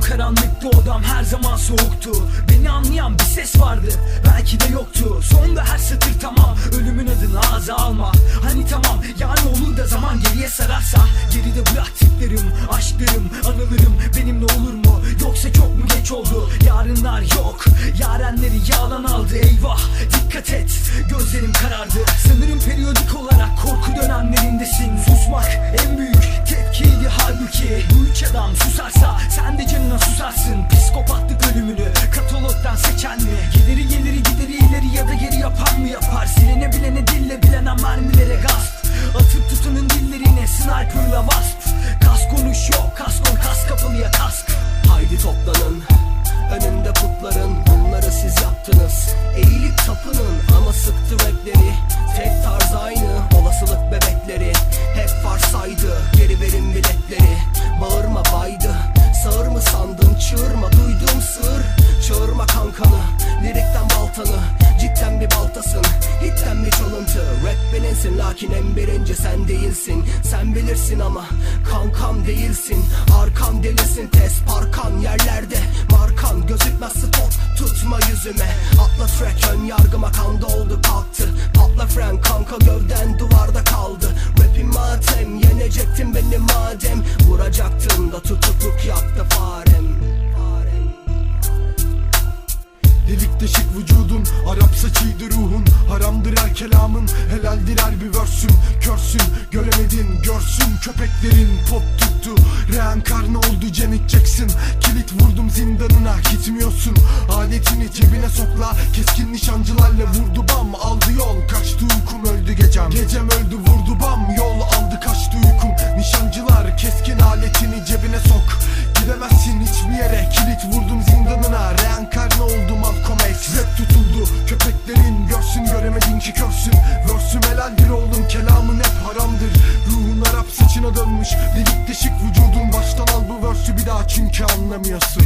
Odam karanlıktı odam her zaman soğuktu. Beni anlayan bir ses vardı belki de yoktu. Sonda her satır tamam ölümün adını ağza alma. Hani tamam yani olur da zaman geriye sararsa. Geride bıraktıklarım aşklarım anılarım benimle olur mu? Yoksa çok mu geç oldu? Yarınlar yok Yarenleri yalan aldı. Eyvah dikkat et Gözlerim karardı. Sanırım en birinci sen değilsin. Sen bilirsin ama kankam değilsin. Arkam delisin test parkan yerlerde Delik deşik vücudun Arap saçıydı ruhun. Haramdır her kelamın Helaldir her bir versüm Körsün. Göremedin görsün Köpeklerin pot tuttu. Reenkarne oldu Janet Jackson Kilit vurdum zindanına gitmiyorsun. Aletini cebine sokla Keskin nişancılarla Helaldir oğlum kelamın hep haramdır Ruhun Arap saçına dönmüş Delik deşik vücudun. Baştan al bu versü bir daha çünkü anlamıyorsun